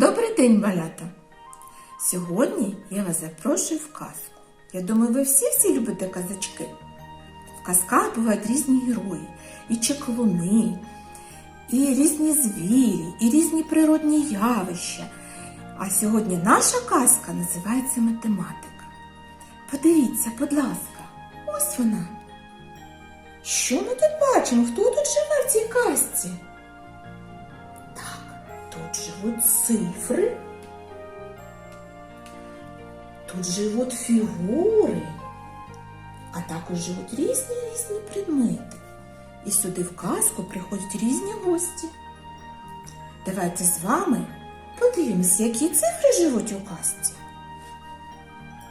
Добрий день, малята! Сьогодні я вас запрошую в казку. Я думаю, ви всі-всі любите казачки. В казках бувають різні герої, і чеклуни, і різні звірі, і різні природні явища. А сьогодні наша казка називається математика. Подивіться, будь ласка, ось вона. Що ми тут бачимо? Хто тут живе в цій казці? Тут живуть цифри. Тут живуть фігури, а також живуть різні різні предмети. І сюди в казку приходять різні гості. Давайте з вами подивимося, які цифри живуть у казці.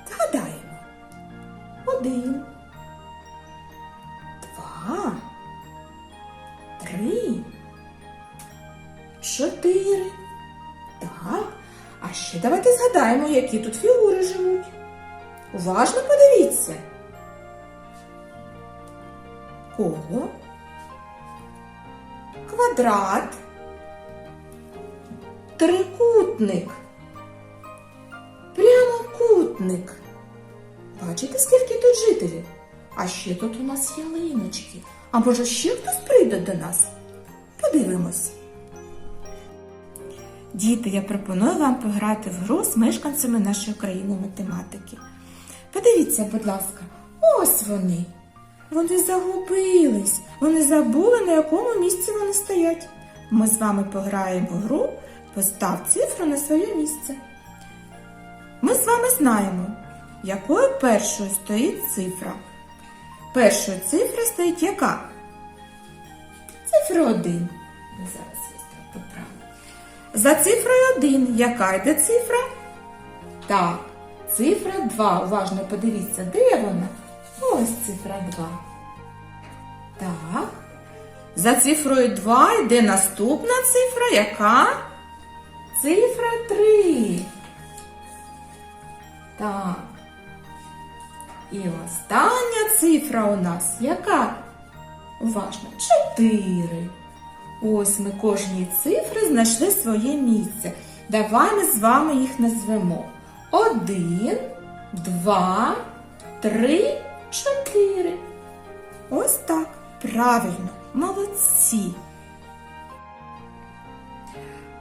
Згадаємо. Один, Давайте згадаємо, які тут фігури живуть. Уважно подивіться. Коло, квадрат, трикутник, прямокутник. Бачите, скільки тут жителів? А ще тут у нас ялиночки. А може ще хтось прийде до нас? Подивимось. Діти, я пропоную вам пограти в гру з мешканцями нашої країни математики. Подивіться, будь ласка, ось вони. Вони загубились, вони забули, на якому місці вони стоять. Ми з вами пограємо в гру, постав цифру на своє місце. Ми з вами знаємо, якою першою стоїть цифра. Першою цифрою стоїть яка? Цифра 1. Зараз поправлю. За цифрою 1 яка йде цифра? Так, цифра 2. Уважно подивіться, де вона? Ось цифра 2. Так. За цифрою 2 йде наступна цифра, яка? Цифра 3. Так. І остання цифра у нас яка? Уважно, 4. Ось ми кожній цифри знайшли своє місце. Давай ми з вами їх назвемо. Один, два, три, чотири. Ось так. Правильно, молодці.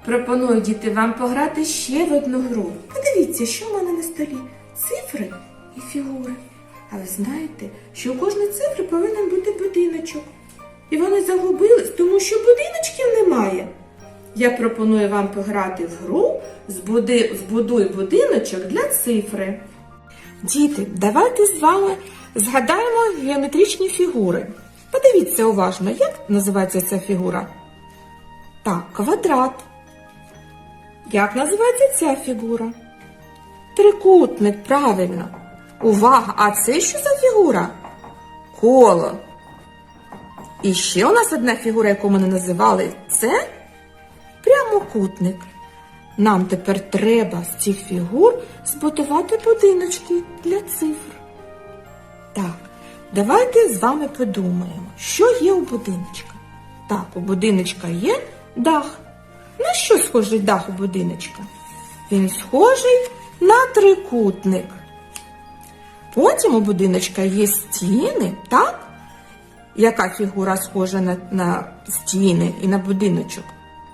Пропоную діти вам пограти ще в одну гру. Подивіться, що в мене на столі. Цифри і фігури. Але знаєте, що у кожної цифри повинен бути будиночок. І вони загубились, тому що будиночків немає. Я пропоную вам пограти в гру «Збуди- Збудуй будиночок для цифри. Діти, давайте з вами згадаємо геометричні фігури. Подивіться уважно, як називається ця фігура? Так, квадрат. Як називається ця фігура? Трикутник, правильно. Увага! А це що за фігура? Коло. І ще у нас одна фігура, яку ми не називали, це прямокутник. Нам тепер треба з цих фігур збудувати будиночки для цифр. Так, давайте з вами подумаємо, що є у будиночка. Так, у будиночка є дах. На що схожий дах у будиночка? Він схожий на трикутник. Потім у будиночка є стіни, так? Яка фігура схожа на, на стіни і на будиночок?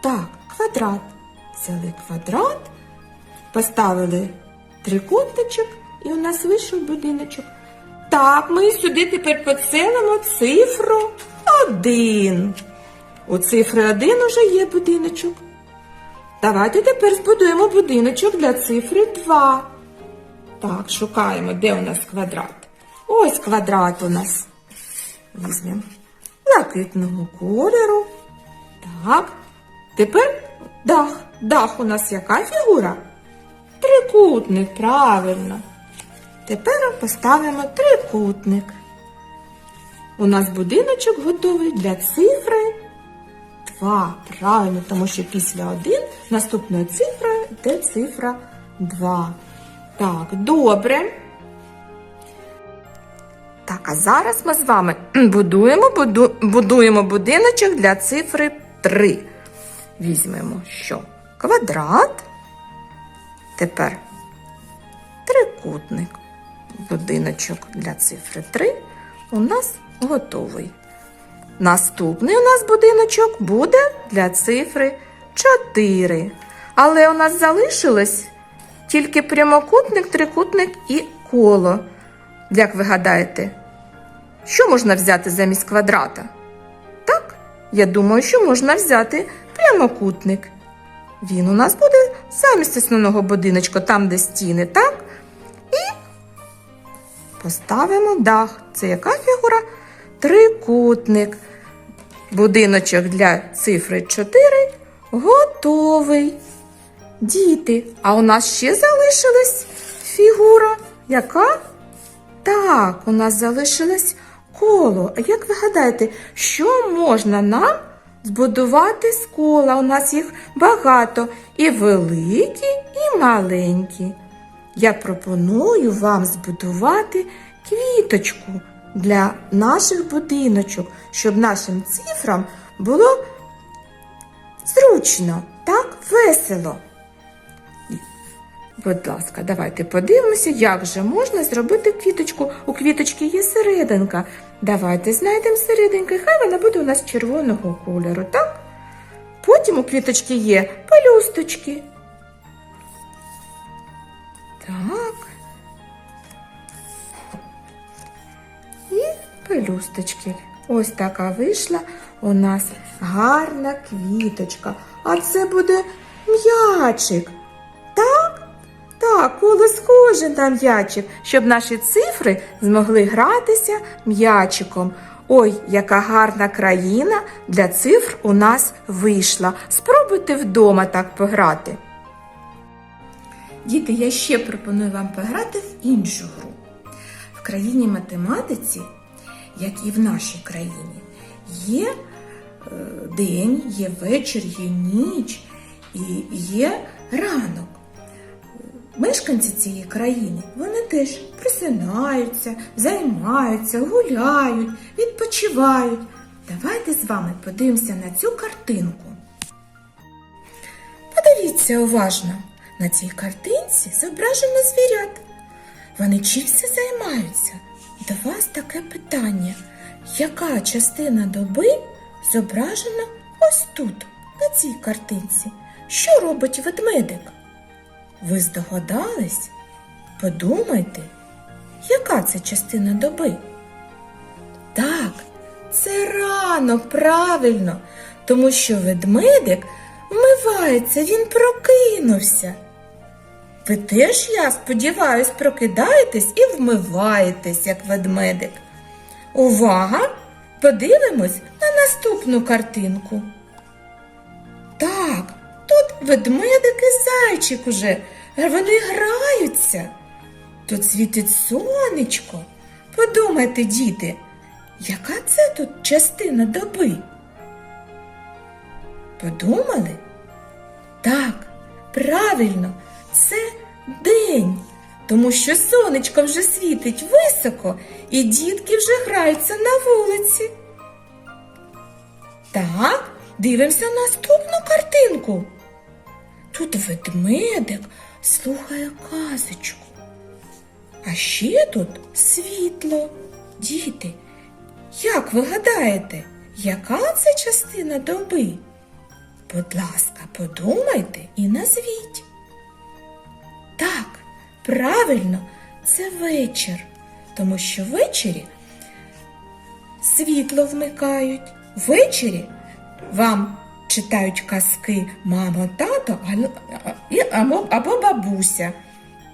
Так, квадрат. Взяли квадрат, поставили трикутничок, і у нас вийшов будиночок. Так, ми сюди тепер поцелимо цифру один. У цифри один уже є будиночок. Давайте тепер збудуємо будиночок для цифри 2. Так, шукаємо, де у нас квадрат. Ось квадрат у нас. Візьмемо блакитного кольору. Так. Тепер дах. Дах у нас яка фігура? Трикутник, правильно. Тепер поставимо трикутник. У нас будиночок готовий для цифри 2. Правильно, тому що після 1 наступною цифрою йде цифра 2. Так, добре. А зараз ми з вами будуємо, буду, будуємо будиночок для цифри 3. Візьмемо що? Квадрат. Тепер трикутник. Будиночок для цифри 3 у нас готовий. Наступний у нас будиночок буде для цифри 4. Але у нас залишилось тільки прямокутник, трикутник і коло. Як ви гадаєте, що можна взяти замість квадрата? Так, я думаю, що можна взяти прямокутник. Він у нас буде замість основного будиночка, там, де стіни, так? І поставимо дах. Це яка фігура? Трикутник. Будиночок для цифри 4 готовий. Діти, а у нас ще залишилась фігура. Яка? Так, у нас залишилось коло. А як ви гадаєте, що можна нам збудувати з кола? У нас їх багато і великі, і маленькі. Я пропоную вам збудувати квіточку для наших будиночок, щоб нашим цифрам було зручно, так, весело. Будь ласка, давайте подивимося, як же можна зробити квіточку. У квіточки є серединка. Давайте знайдемо серединку, хай вона буде у нас червоного кольору, так? Потім у квіточки є пелюсточки. Так. І пелюсточки. Ось така вийшла у нас гарна квіточка. А це буде м'ячик. Так? Так, коло м'ячик, щоб наші цифри змогли гратися м'ячиком. Ой, яка гарна країна для цифр у нас вийшла. Спробуйте вдома так пограти. Діти, я ще пропоную вам пограти в іншу гру. В країні математиці, як і в нашій країні, є е, день, є вечір, є ніч і є ранок. Мешканці цієї країни вони теж просинаються, займаються, гуляють, відпочивають. Давайте з вами подивимося на цю картинку. Подивіться уважно. На цій картинці зображено звірят. Вони чимся займаються. До вас таке питання. Яка частина доби зображена ось тут, на цій картинці? Що робить ведмедик? Ви здогадались? Подумайте, яка це частина доби? Так, це ранок, правильно, тому що ведмедик вмивається, він прокинувся. Ви теж, я сподіваюсь, прокидаєтесь і вмиваєтесь, як ведмедик. Увага! Подивимось на наступну картинку. Так, тут ведмедик і зайчик уже. Вони граються. Тут світить сонечко. Подумайте, діти, яка це тут частина доби? Подумали? Так, правильно, це день, тому що сонечко вже світить високо, і дітки вже граються на вулиці. Так, дивимося наступну картинку. Тут ведмедик слухає казочку. А ще тут світло. Діти, як ви гадаєте, яка це частина доби? Будь ласка, подумайте і назвіть. Так, правильно, це вечір, тому що ввечері світло вмикають. Ввечері вам читають казки мама, тато або, або бабуся.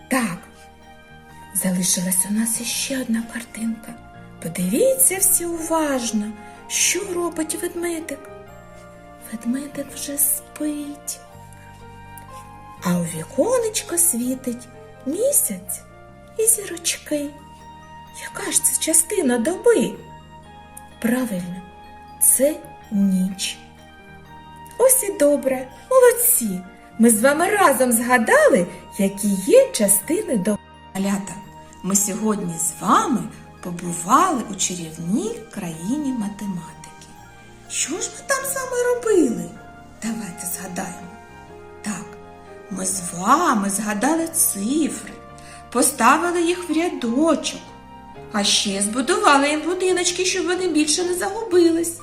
Так, залишилась у нас іще одна картинка. Подивіться всі уважно, що робить ведмедик. Ведмедик вже спить. А у віконечко світить місяць і зірочки. Яка ж це частина доби? Правильно, це ніч. Ось і добре, молодці. Ми з вами разом згадали, які є частини доби. Малята, ми сьогодні з вами побували у чарівній країні математики. Що ж ми там вами робили? Давайте згадаємо. Так, ми з вами згадали цифри, поставили їх в рядочок, а ще збудували їм будиночки, щоб вони більше не загубились.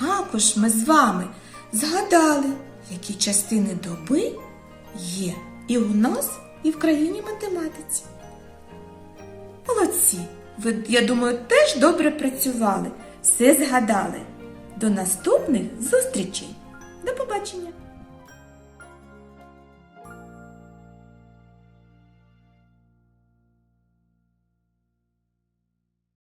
Також ми з вами згадали, які частини доби є і у нас, і в країні математиці. Молодці! Ви, я думаю, теж добре працювали, все згадали. До наступних зустрічей. До побачення!